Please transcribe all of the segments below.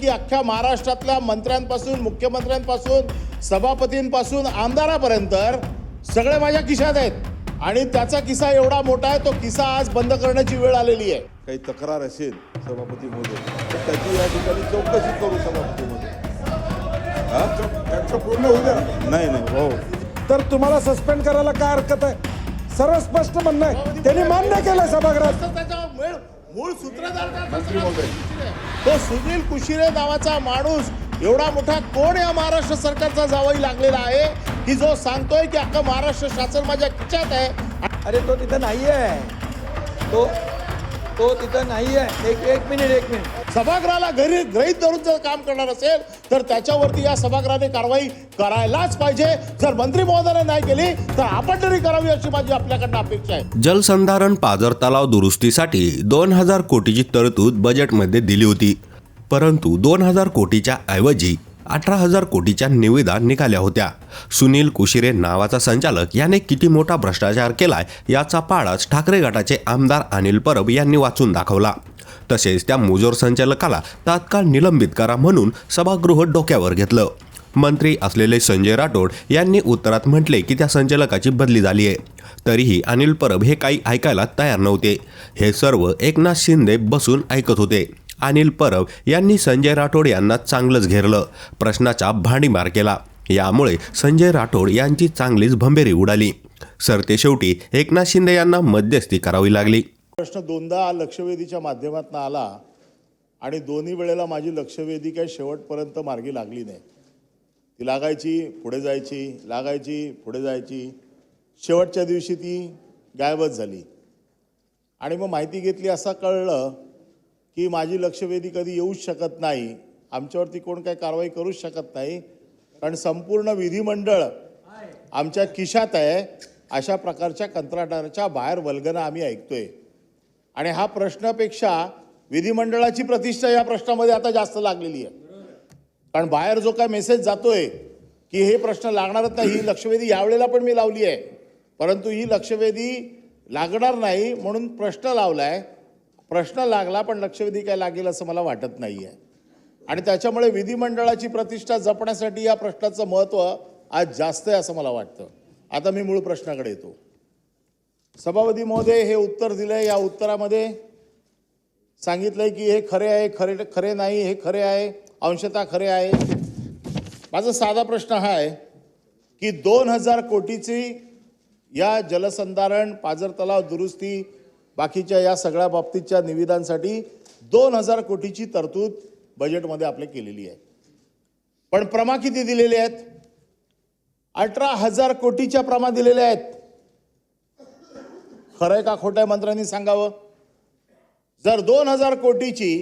की अख्ख्या महाराष्ट्रातल्या मंत्र्यांपासून मुख्यमंत्र्यांपासून सभापतींपासून आमदारापर्यंत सगळे माझ्या खिशात आहेत. आणि त्याचा किस्सा एवढा मोठा आहे तो किस्सा आज बंद करण्याची वेळ आलेली आहे. काही तक्रार असेल सभापती तर त्याची या ठिकाणी चौकशी करू सभापती हा? त्यांचं पूर्ण होऊ द्या. नाही नाही हो. तर तुम्हाला सस्पेंड करायला काय हरकत आहे? सर्व स्पष्ट म्हणणं आहे. त्यांनी मान्य केलं सभागृहात. मूळ सूत्रधार तो सुनील कुशिरे नावाचा माणूस एवढा मोठा कोण या महाराष्ट्र सरकारचा जावई लागलेला आहे? की जो सांगतोय की अख्खा महाराष्ट्र शासन माझ्या खिच्यात आहे? अरे तो तिथं नाही आहे तो तो तिथं नाही आहे. एक एक मिनिट एक मिनिट. सभागृहाला घरी गृहीत धरून जर काम करणार असेल तर त्याच्यावरती या सभागृहाने कारवाई करायलाच पाहिजे. जर मंत्री महोदयाने नाही केली तर आपण तरी करावी अशी माझी आपल्याकडनं अपेक्षा आहे. जलसंधारण पाझर तलाव दुरुस्तीसाठी दोन हजार कोटीची तरतूद बजेटमध्ये दिली होती. परंतु दोन हजार कोटीच्या ऐवजी अठरा हजार कोटीच्या निविदा निघाल्या होत्या. सुनील कुशिरे नावाचा संचालक याने किती मोठा भ्रष्टाचार केलाय याचा पाडाच ठाकरे गटाचे आमदार अनिल परब यांनी वाचून दाखवला. तसेच त्या मुजोर संचालकाला तात्काळ निलंबित करा म्हणून सभागृह डोक्यावर घेतलं. मंत्री असलेले संजय राठोड यांनी उत्तरात म्हटले की त्या संचालकाची बदली झाली आहे. तरीही अनिल परब हे काही ऐकायला तयार नव्हते. हे सर्व एकनाथ शिंदे बसून ऐकत होते. अनिल परब यांनी संजय राठोड यांना चांगलंच घेरलं. प्रश्नाचा भांडीमार केला. यामुळे संजय राठोड यांची चांगलीच भंबेरी उडाली. सरते शेवटी एकनाथ शिंदे यांना मध्यस्थी करावी लागली. प्रश्न दोनदा लक्षवेधीच्या माध्यमातून आला आणि दोन्ही वेळेला माझी लक्षवेधी काय शेवटपर्यंत मार्गी लागली नाही. ती लागायची पुढे जायची लागायची पुढे जायची. शेवटच्या दिवशी ती गायबच झाली. आणि मग माहिती घेतली असं कळलं की माझी लक्षवेधी कधी येऊच शकत नाही. आमच्यावरती कोण काही कारवाई करूच शकत नाही. कारण संपूर्ण विधिमंडळ आमच्या खिशात आहे. अशा प्रकारच्या कंत्राटाच्या बाहेर वल्गना आम्ही ऐकतोय. आणि हा प्रश्नापेक्षा विधिमंडळाची प्रतिष्ठा या प्रश्नामध्ये आता जास्त लागलेली आहे. कारण बाहेर जो काय मेसेज जातोय की हे प्रश्न लागणारच नाही ही लक्षवेधी यावेळेला पण मी लावली आहे. परंतु ही लक्षवेधी लागणार नाही म्हणून प्रश्न लावला आहे प्रश्न लागला पण लक्षवेधी काय लागेल असं मला वाटत नाही आहे आणि त्याच्यामुळे विधिमंडळाची प्रतिष्ठा जपण्यासाठी या प्रश्नाचं महत्त्व आज जास्त आहे असं मला वाटतं. आता मी मूळ प्रश्नाकडे येतो. सभापती महोदय हे उत्तर दिलंय. या उत्तरामध्ये सांगितलंय की हे खरे आहे खरे खरे नाही हे खरे आहे अंशतः खरे आहे. माझा साधा प्रश्न हा आहे की दोन हजार कोटीची या जलसंधारण पाझर तलाव दुरुस्ती बाकीच्या या सगळ्या बाबतीतच्या निविदांसाठी दोन हजार कोटीची तरतूद बजेटमध्ये आपल्या केलेली आहे. पण प्रमा किती दिलेले आहेत? अठरा हजार कोटीच्या प्रमा दिलेल्या आहेत. खरंय का खोटं मंत्र्यांनी सांगावं? जर दोन हजार कोटीची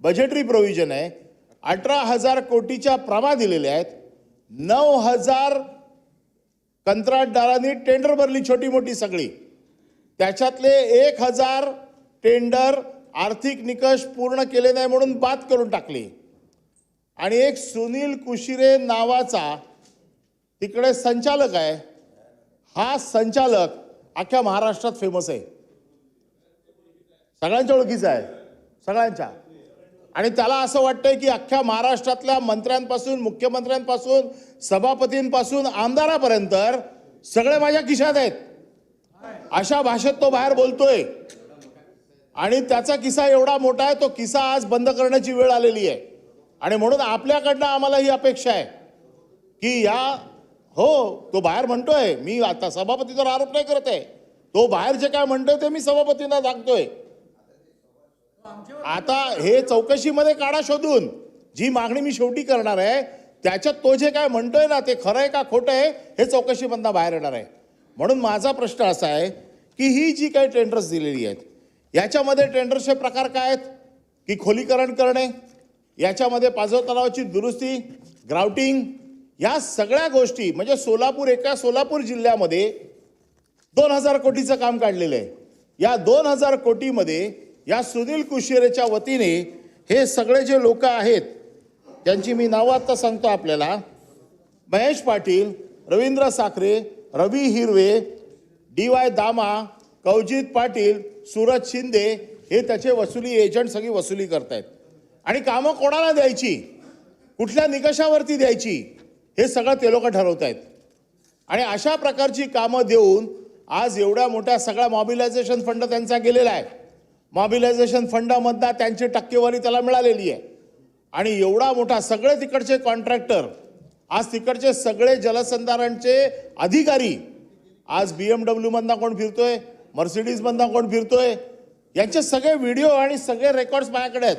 बजेटरी प्रोव्हिजन आहे अठरा हजार कोटीच्या प्रमा दिलेल्या आहेत नऊ हजार कंत्राटदारांनी टेंडर भरली छोटी मोठी सगळी. त्याच्यातले एक हजार टेंडर आर्थिक निकष पूर्ण केले नाही म्हणून बाद करून टाकले. आणि एक सुनील कुशिरे नावाचा तिकडे संचालक आहे. हा संचालक अख्ख्या महाराष्ट्रात फेमस आहे. सगळ्यांच्या ओळखीचा आहे. सगळ्यांच्या. आणि त्याला असं वाटतंय की अख्ख्या महाराष्ट्रातल्या मंत्र्यांपासून मुख्यमंत्र्यांपासून सभापतींपासून आमदारापर्यंत सगळे माझ्या खिशात आहेत. अशा भाषेत तो बाहेर बोलतोय. आणि त्याचा किस्सा एवढा मोठा आहे तो किस्सा आज बंद करण्याची वेळ आलेली आहे. आणि म्हणून आपल्याकडनं आम्हाला ही अपेक्षा आहे की या हो तो बाहेर म्हणतोय मी आता सभापतीवर आरोप नाही करत आहे. तो बाहेर जे काय म्हणतोय ते मी सभापतींना दाखतोय आता हे चौकशीमध्ये काढा शोधून. जी मागणी मी शेवटी करणार आहे त्याच्यात तो जे काय म्हणतोय ना ते खरं आहे का खोटं आहे हे चौकशीमधनं बाहेर येणार आहे. म्हणून माझा प्रश्न असा आहे की ही जी काही टेंडर्स दिलेली आहेत याच्यामध्ये टेंडर्सचे प्रकार काय आहेत? की खोलीकरण करणे याच्यामध्ये पाझर तलावाची दुरुस्ती ग्राउटिंग या सगळ्या गोष्टी म्हणजे सोलापूर एका सोलापूर जिल्ह्यामध्ये दोन हजार कोटीचं काम काढलेलं आहे. या दोन हजार कोटीमध्ये या सुनील कुशेरेच्या वतीने हे सगळे जे लोक आहेत त्यांची मी नावं आत्ता सांगतो आपल्याला. महेश पाटील रवींद्र साखरे रवी हिरवे डी वाय दामा कवजित पाटील सूरज शिंदे हे त्याचे वसुली एजंट सगळी वसुली करतायत. आणि कामं कोणाला द्यायची? कुठल्या निकषावरती द्यायची? हे सगळं ते लोक ठरवत आहेत आणि अशा प्रकारची कामं देऊन आज एवढ्या मोठ्या सगळा मॉबिलायझेशन फंड त्यांचा गेलेला आहे. मॉबिलायझेशन फंडामधनं त्यांची टक्केवारी त्याला मिळालेली आहे. आणि एवढा मोठा सगळे तिकडचे कॉन्ट्रॅक्टर आज तिकडचे सगळे जलसंधारणचे अधिकारी आज बी एम डब्ल्यूमधनं कोण फिरतोय मर्सिडीजमधनं कोण फिरतोय यांचे सगळे व्हिडिओ आणि सगळे रेकॉर्ड्स माझ्याकडे आहेत.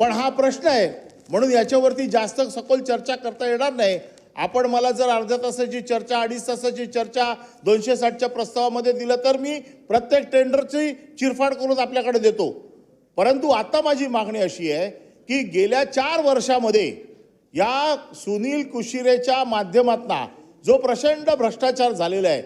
पण हा प्रश्न आहे म्हणून याच्यावरती जास्त सखोल चर्चा करता येणार नाही. आपण मला जर अर्ध्या तासाची चर्चा अडीच तासाची चर्चा दोनशे साठच्या प्रस्तावामध्ये दिलं तर मी प्रत्येक टेंडरची चिरफाड करून आपल्याकडे देतो. परंतु आता माझी मागणी अशी आहे की गेल्या चार वर्षामध्ये या सुनील कुशिरेच्या माध्यमातना जो प्रचंड भ्रष्टाचार झालेला आहे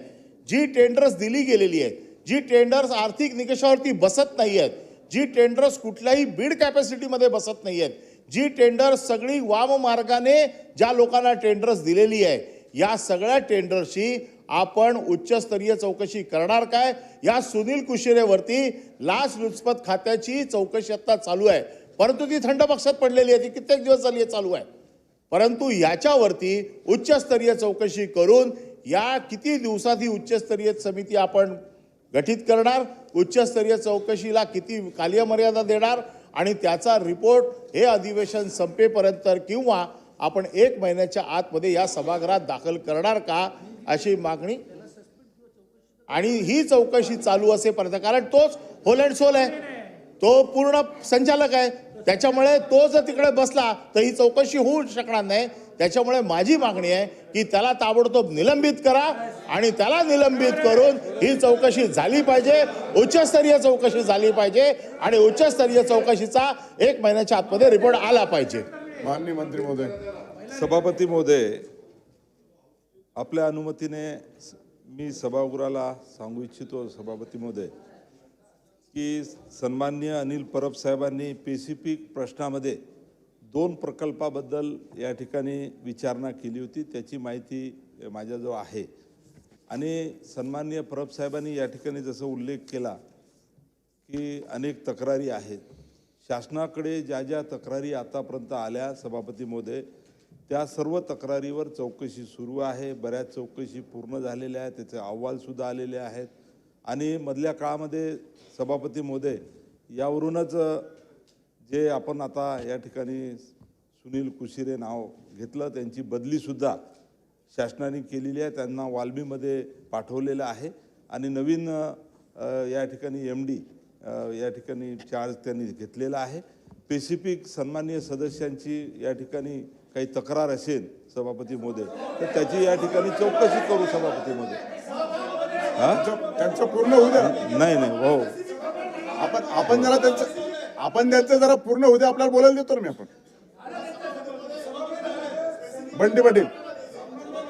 जी टेंडर्स दिली गेलेली आहेत जी टेंडर्स आर्थिक निकषावरती बसत नाही आहेत जी टेंडर्स कुठल्याही बीड कॅपॅसिटीमध्ये बसत नाही आहेत जी टेंडर्स सगळी वाम मार्गाने ज्या लोकांना टेंडर्स दिलेली आहे या सगळ्या टेंडर्सची आपण उच्चस्तरीय चौकशी करणार काय? या सुनील कुशिरेवरती लाचलुचपत खात्याची चौकशी आत्ता चालू आहे. परंतु ती थंड पक्षात पडलेली आहे ती कित्येक दिवस झाली आहे चालू आहे. परंतु याच्यावरती उच्चस्तरीय चौकशी करून या किती दिवसात ही उच्चस्तरीय समिती आपण गठीत करणार उच्चस्तरीय चौकशीला किती काल्यमर्यादा देणार आणि त्याचा रिपोर्ट हे अधिवेशन संपेपर्यंत किंवा आपण एक महिन्याच्या आतमध्ये या सभागृहात दाखल करणार का अशी मागणी? आणि ही चौकशी चालू असेपर्यंत कारण तोच होल अँड सोल आहे. तो पूर्ण संचालक आहे. त्याच्यामुळे तो जर तिकडे बसला तर ही चौकशी होऊ शकणार नाही. त्याच्यामुळे माझी मागणी आहे की त्याला ताबडतोब निलंबित करा आणि त्याला निलंबित करून ही चौकशी झाली पाहिजे. उच्चस्तरीय चौकशी झाली पाहिजे आणि उच्चस्तरीय चौकशीचा एक महिन्याच्या आतमध्ये रिपोर्ट आला पाहिजे. माननीय मंत्री महोदय सभापती महोदय आपल्या अनुमतीने मी सभागृहाला सांगू इच्छितो सभापती महोदय. की सन्मान्य अनिल परब साहेबांनी पेसिफिक प्रश्नामध्ये दोन प्रकल्पाबद्दल या ठिकाणी विचारणा केली होती त्याची माहिती माझ्याजवळ आहे. आणि सन्मान्य परब साहेबांनी या ठिकाणी जसं उल्लेख केला की अनेक तक्रारी आहेत. शासनाकडे ज्या ज्या तक्रारी आतापर्यंत आल्या सभापती त्या सर्व तक्रारीवर चौकशी सुरू आहे. बऱ्याच चौकशी पूर्ण झालेल्या आहेत. त्याचे अहवालसुद्धा आलेले आहेत. आणि मधल्या काळामध्ये सभापती मोदे यावरूनच जे आपण आता या ठिकाणी सुनील कुशिरे नाव घेतलं त्यांची बदलीसुद्धा शासनाने केलेली आहे त्यांना वाल्मीमध्ये पाठवलेलं आहे. आणि नवीन या ठिकाणी एम डी या ठिकाणी चार्ज त्यांनी घेतलेला आहे. पेसिफिक सन्माननीय सदस्यांची या ठिकाणी काही तक्रार असेल सभापती मोदे तर त्याची या ठिकाणी चौकशी करू सभापती महोदय त्यांचं- त्यांचं पूर्ण होऊ द्या. नाही नाही हो. आपण आपण जरा त्यांचं आपण त्यांचं जरा पूर्ण होऊ द्या आपल्याला बोलायला देतो ना मी आपण. बंडी पाटील.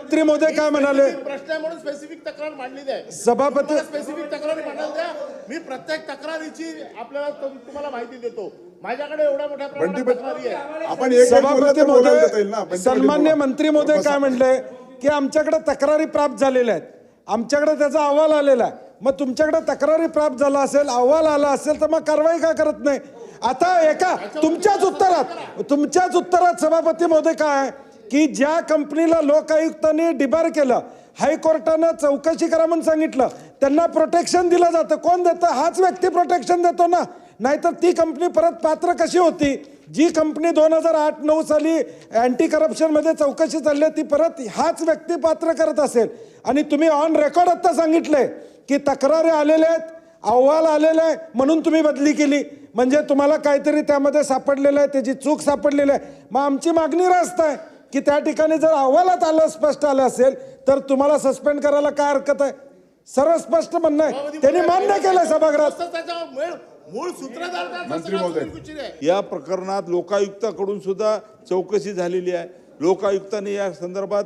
मंत्री मोदी काय म्हणाले? प्रश्न आहे म्हणून स्पेसिफिक तक्रार मांडली आहे. सभापती स्पेसिफिक तक्रारी मांडायला द्या. मी प्रत्येक तक्रारीची आपल्याला तुम- तुम्हाला माहिती देतो. माझ्याकडे एवढ्या मोठ्या बंडी प्रमाणात तक्रारी आहे पाटील आपण एक सभापती महोदय बंडी सन्मान्य. मंत्री महोदय. काय म्हणले? की आमच्याकडे तक्रारी प्राप्त झालेल्या आहेत. आमच्याकडे त्याचा अहवाल आलेला आहे. मग तुमच्याकडे तक्रारी प्राप्त झाला असेल अहवाल आला असेल तर मग कारवाई का करत नाही? आता एका तुमच्याच उत्तरात तुमच्याच उत्तरात सभापती महोदय काय की ज्या कंपनीला लोकायुक्तांनी डिबार केलं हायकोर्टानं चौकशी करा म्हणून सांगितलं त्यांना प्रोटेक्शन दिलं जातं. कोण देतं? हाच व्यक्ती प्रोटेक्शन देतो ना. नाहीतर ती कंपनी परत पात्र कशी होती? जी कंपनी दोन हजार आठ नऊ साली अँटी करप्शनमध्ये चौकशी चालली ती परत हाच व्यक्ती पात्र करत असेल. आणि तुम्ही ऑन रेकॉर्ड आत्ता सांगितलंय की तक्रारी आलेल्या आहेत अहवाल आलेला आहे म्हणून तुम्ही बदली केली. म्हणजे तुम्हाला काहीतरी त्यामध्ये सापडलेलं आहे त्याची चूक सापडलेली आहे. मग आमची मागणी रास्त आहे की त्या ठिकाणी जर अहवालात आलं स्पष्ट आलं असेल तर तुम्हाला सस्पेंड करायला काय हरकत आहे? सर्व स्पष्ट म्हणणं आहे. त्यांनी मान्य केलं सभागृहात. मूळ मंत्री महोदय. या प्रकरणात लोकायुक्ताकडून सुद्धा चौकशी झालेली आहे. लोकायुक्ताने या संदर्भात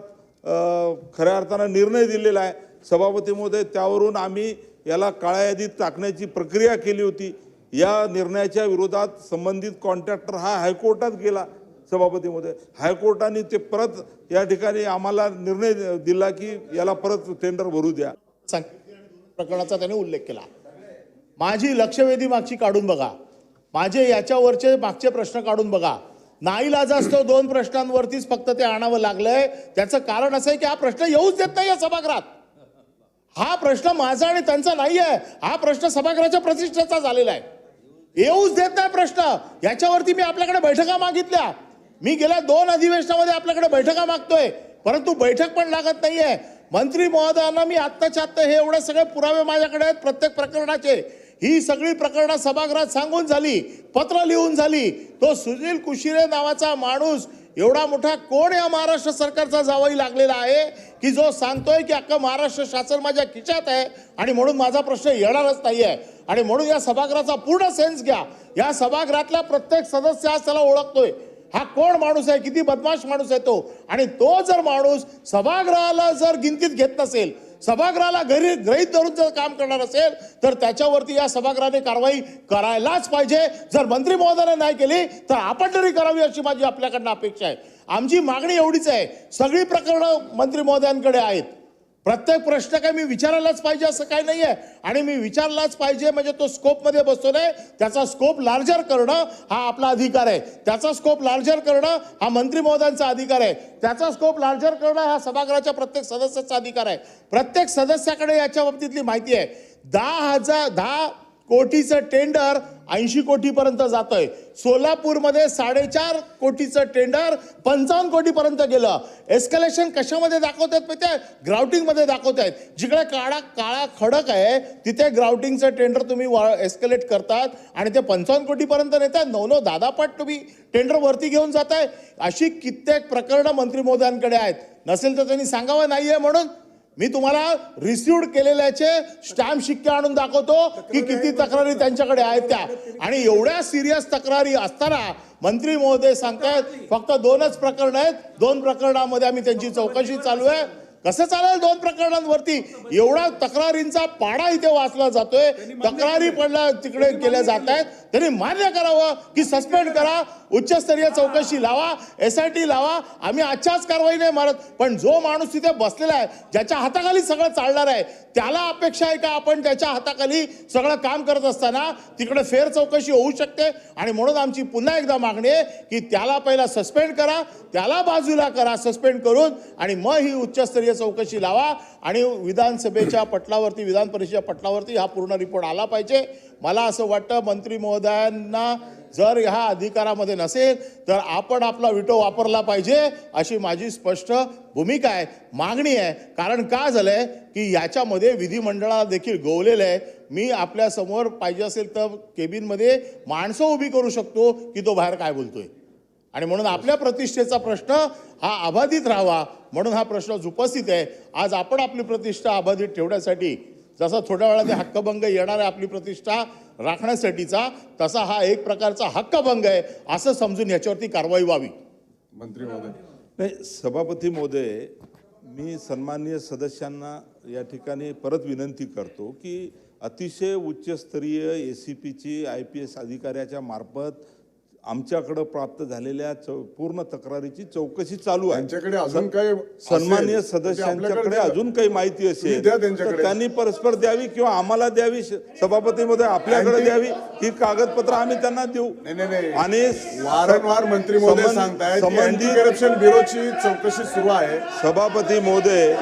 खऱ्या अर्थानं निर्णय दिलेला आहे. सभापती महोदय त्यावरून आम्ही याला काळ्या यादीत टाकण्याची प्रक्रिया केली होती. या निर्णयाच्या विरोधात संबंधित कॉन्ट्रॅक्टर हा हायकोर्टात गेला सभापती महोदय. हायकोर्टाने ते परत या ठिकाणी आम्हाला निर्णय दिला की याला परत टेंडर भरू द्या. प्रकरणाचा त्याने उल्लेख केला. माझी लक्षवेधी मागची काढून बघा. माझे याच्यावरचे मागचे प्रश्न काढून बघा. नाईलाज असतो दोन प्रश्नांवरतीच फक्त ते आणावं लागलंय. त्याचं कारण असं आहे की हा प्रश्न येऊच देत नाही या सभागृहात. हा प्रश्न माझा आणि त्यांचा नाही आहे हा प्रश्न सभागृहाच्या प्रतिष्ठेचा झालेला आहे. येऊच देत नाही प्रश्न. याच्यावरती मी आपल्याकडे बैठका मागितल्या. मी गेल्या दोन अधिवेशनामध्ये आपल्याकडे बैठका मागतोय. परंतु बैठक पण लागत नाहीये. मंत्री महोदयांना मी आत्ताच्या आत्ता हे एवढे सगळे पुरावे माझ्याकडे आहेत प्रत्येक प्रकरणाचे. ही सगळी प्रकरणं सभागृहात सांगून झाली पत्र लिहून झाली. तो सुनील कुशिरे नावाचा माणूस एवढा मोठा कोण या महाराष्ट्र सरकारचा जावई लागलेला आहे की जो सांगतोय की अख्खं महाराष्ट्र शासन माझ्या खिशात आहे आणि म्हणून माझा प्रश्न येणारच नाही आहे आणि म्हणून या सभागृहाचा पूर्ण सेन्स घ्या. या सभागृहातला प्रत्येक सदस्य आज त्याला ओळखतोय. हा कोण माणूस आहे? किती बदमाश माणूस आहे तो? आणि तो जर माणूस सभागृहाला जर गिनतीत घेत नसेल सभागृहाला घरी ग्रहित धरून जर काम करणार असेल तर त्याच्यावरती या सभागृहाने कारवाई करायलाच पाहिजे. जर मंत्री महोदयाने नाही केली तर आपण तरी करावी अशी माझी आपल्याकडनं अपेक्षा आहे. आमची मागणी एवढीच आहे. सगळी प्रकरणं मंत्री महोदयांकडे आहेत. प्रत्येक प्रश्न काय मी विचारायलाच पाहिजे असं काही नाही आहे आणि मी विचारलाच पाहिजे म्हणजे तो स्कोपमध्ये बसतो नाही. त्याचा स्कोप लार्जर करणं हा आपला अधिकार आहे. त्याचा स्कोप लार्जर करणं हा मंत्री महोदयांचा अधिकार आहे. त्याचा स्कोप लार्जर करणं हा सभागृहाच्या प्रत्येक सदस्याचा अधिकार आहे. प्रत्येक सदस्याकडे याच्या बाबतीतली माहिती आहे. दहा हजार दहा कोटीचं टेंडर ऐंशी कोटीपर्यंत जातोय. सोलापूरमध्ये साडेचार कोटीचं टेंडर पंचावन्न कोटीपर्यंत गेलं. एस्कलेशन कशामध्ये दाखवत आहेत माहिती ग्राउटिंगमध्ये दाखवत आहेत जिकडे काळा काळा खडक आहे तिथे ग्राउटिंगचं टेंडर तुम्ही एस्कलेट करतात आणि ते पंचावन्न कोटीपर्यंत नेतात नऊ नऊ दादापाट तुम्ही टेंडर वरती घेऊन आहे अशी कित्येक प्रकरणं मंत्री महोदयांकडे आहेत. नसेल तर त्यांनी सांगावं नाही आहे म्हणून मी तुम्हाला रिसिव्ड केलेल्याचे स्टॅम्प शिक्के आणून दाखवतो की किती तक्रारी त्यांच्याकडे आहेत त्या. आणि एवढ्या सिरियस तक्रारी असताना मंत्री महोदय सांगतायत फक्त दोनच प्रकरण आहेत. दोन प्रकरणामध्ये आम्ही त्यांची चौकशी चालू आहे. कसं चालेल दोन प्रकरणांवरती? एवढा तक्रारींचा पाडा इथे वाचला जातोय. तक्रारी पडल्या तिकडे केल्या जात आहेत. त्यांनी मान्य करावं की सस्पेंड करा उच्चस्तरीय चौकशी लावा एस आय टी लावा आम्ही आजच्याच कारवाई नाही मारत. पण जो माणूस तिथे बसलेला आहे ज्याच्या हाताखाली सगळं चालणार आहे त्याला अपेक्षा आहे का आपण त्याच्या हाताखाली सगळं काम करत असताना तिकडे फेर चौकशी होऊ शकते? आणि म्हणून आमची पुन्हा एकदा मागणी आहे की त्याला पहिला सस्पेंड करा त्याला बाजूला करा सस्पेंड करून आणि मग ही उच्चस्तरीय चौकशी लावा आणि विधानसभेच्या पटलावरती विधान परिषदेच्या पटलावरती हा पूर्ण रिपोर्ट आला पाहिजे. मला असं वाटतं मंत्री महोदयांना जर ह्या अधिकारामध्ये नसेल तर आपण आपला विटो वापरला पाहिजे अशी माझी स्पष्ट भूमिका आहे मागणी आहे. कारण का झालंय की याच्यामध्ये विधिमंडळाला देखील गोवलेलं आहे. मी आपल्यासमोर पाहिजे असेल तर केबिनमध्ये माणसं उभी करू शकतो की तो बाहेर काय बोलतोय. आणि म्हणून आपल्या प्रतिष्ठेचा प्रश्न हा अबाधित राहावा म्हणून हा प्रश्न उपस्थित आहे. आज आपण आपली प्रतिष्ठा अबाधित ठेवण्यासाठी जसा थोड्या वेळाने हक्कभंग येणार आहे आपली प्रतिष्ठा राखण्यासाठीचा तसा हा एक प्रकारचा हक्कभंग आहे असं समजून याच्यावरती कारवाई व्हावी. मंत्री महोदय. नाही सभापती महोदय मी सन्माननीय सदस्यांना या ठिकाणी परत विनंती करतो की अतिशय उच्चस्तरीय ए सी पीची आय पी एस अधिकाऱ्याच्या मार्फत आमच्याकडं प्राप्त झालेल्या पूर्ण तक्रारीची चौकशी चालू आहे त्यांच्याकडे अजून काही सन्मान्य ते सदस्यांच्याकडे. अजून काही माहिती असेल. तर त्यांनी परस्पर द्यावी किंवा आम्हाला द्यावी सभापती आपल्याकडे द्यावी ही कागदपत्र आम्ही त्यांना देऊ नाही नाही नाही आणि वारंवार मंत्री महोदय अँटी संबंधित करप्शन ब्युरोची चौकशी सुरू आहे सभापती महोदय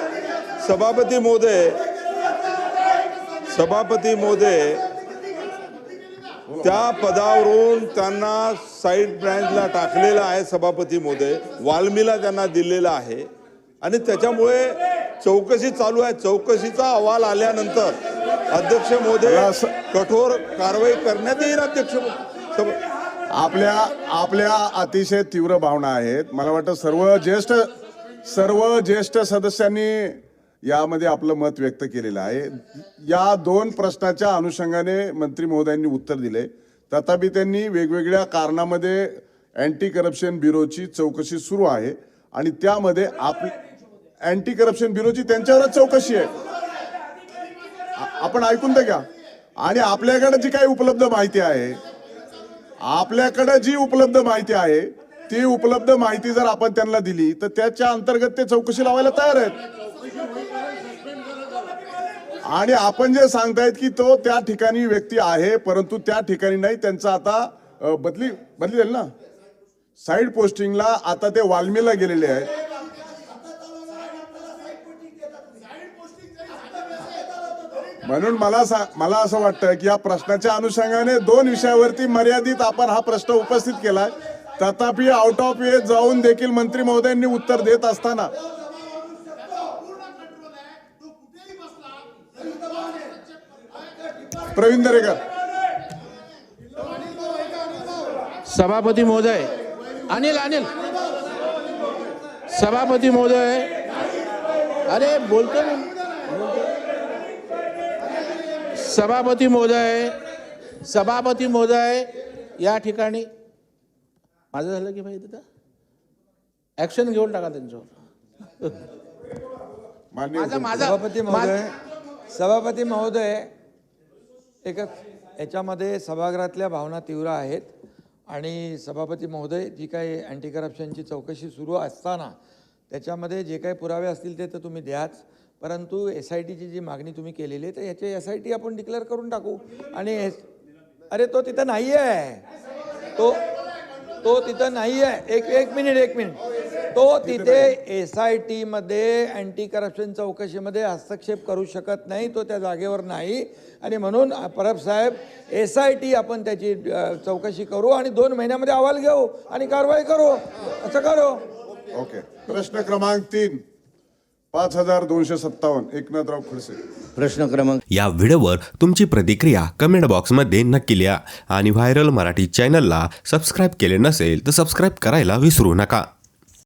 सभापती महोदय सभापती महोदय त्या पदावरून त्यांना साईड ब्रँचला टाकलेलं आहे सभापती महोदय. वाल्मीला त्यांना दिलेलं आहे. आणि त्याच्यामुळे चौकशी चालू आहे. चौकशीचा अहवाल आल्यानंतर अध्यक्ष असं- कठोर कारवाई करण्यात येईल अध्यक्ष आपल्या आपल्या अतिशय तीव्र भावना आहेत. मला वाटतं सर्व ज्येष्ठ सर्व ज्येष्ठ सदस्यांनी यामध्ये आपलं मत व्यक्त केलेलं आहे. या दोन प्रश्नाच्या अनुषंगाने मंत्री महोदयांनी उत्तर दिले तथापि त्यांनी वेगवेगळ्या कारणामध्ये अँटी करप्शन ब्युरोची चौकशी सुरू आहे. आणि त्यामध्ये आप अँटी करप्शन ब्युरोची त्यांच्यावरच चौकशी आहे. आपण ऐकून तर घ्या. आणि आपल्याकडे जी काही उपलब्ध माहिती आहे आपल्याकडे जी उपलब्ध माहिती आहे ती उपलब्ध माहिती जर आपण त्यांना दिली तर त्याच्या अंतर्गत ते चौकशी लावायला तयार आहेत. आणि आपण जे सांगतायत की तो त्या ठिकाणी व्यक्ती आहे परंतु त्या ठिकाणी नाही त्यांचा आता बदली बदली झाली ना. साईड पोस्टिंगला आता ते वाल्मीला गेलेले आहेत. म्हणून मला मला असं वाटतं की या प्रश्नाच्या अनुषंगाने दोन विषयावरती मर्यादित आपण हा प्रश्न उपस्थित केलाय. तथापि आउट ऑफ वे जाऊन देखील मंत्री महोदयांनी उत्तर देत असताना प्रवीण दरेकर. सभापती महोदय. अनिल अनिल. सभापती महोदय. अरे बोलतो ना. सभापती महोदय. सभापती महोदय या ठिकाणी. माझं झालं की भाई तिथं? ॲक्शन घेऊन टाका त्यांच्यावर माझा माझा. सभापती महोदय. सभापती महोदय एकच याच्यामध्ये सभागृहातल्या भावना तीव्र आहेत आणि सभापती महोदय जी काही अँटी करप्शनची चौकशी सुरू असताना त्याच्यामध्ये जे काही पुरावे असतील ते तर तुम्ही द्याच. परंतु एस आय टीची जी मागणी तुम्ही केलेली आहे तर याची एस आय टी आपण डिक्लेअर करून टाकू. आणि एस अरे तो तिथं नाही आहे तो तो तिथं नाही आहे एक एक मिनिट एक मिनिट तो तिथे एस आय टीमध्ये अँटी करप्शन चौकशीमध्ये हस्तक्षेप करू शकत नाही तो त्या जागेवर नाही. आणि म्हणून परब साहेब एस आय टी आपण त्याची चौकशी करू आणि दोन महिन्यामध्ये अहवाल घेऊ आणि कारवाई करू. असं करू. ओके. प्रश्न क्रमांक तीन. पाच हजार दोनशे सत्तावन्न. एकनाथराव खडसे. प्रश्न क्रमांक या व्हिडिओवर तुमची प्रतिक्रिया कमेंट बॉक्समध्ये नक्की लिहा. आणि व्हायरल मराठी चॅनलला सबस्क्राईब केले नसेल तर सबस्क्राईब करायला विसरू नका.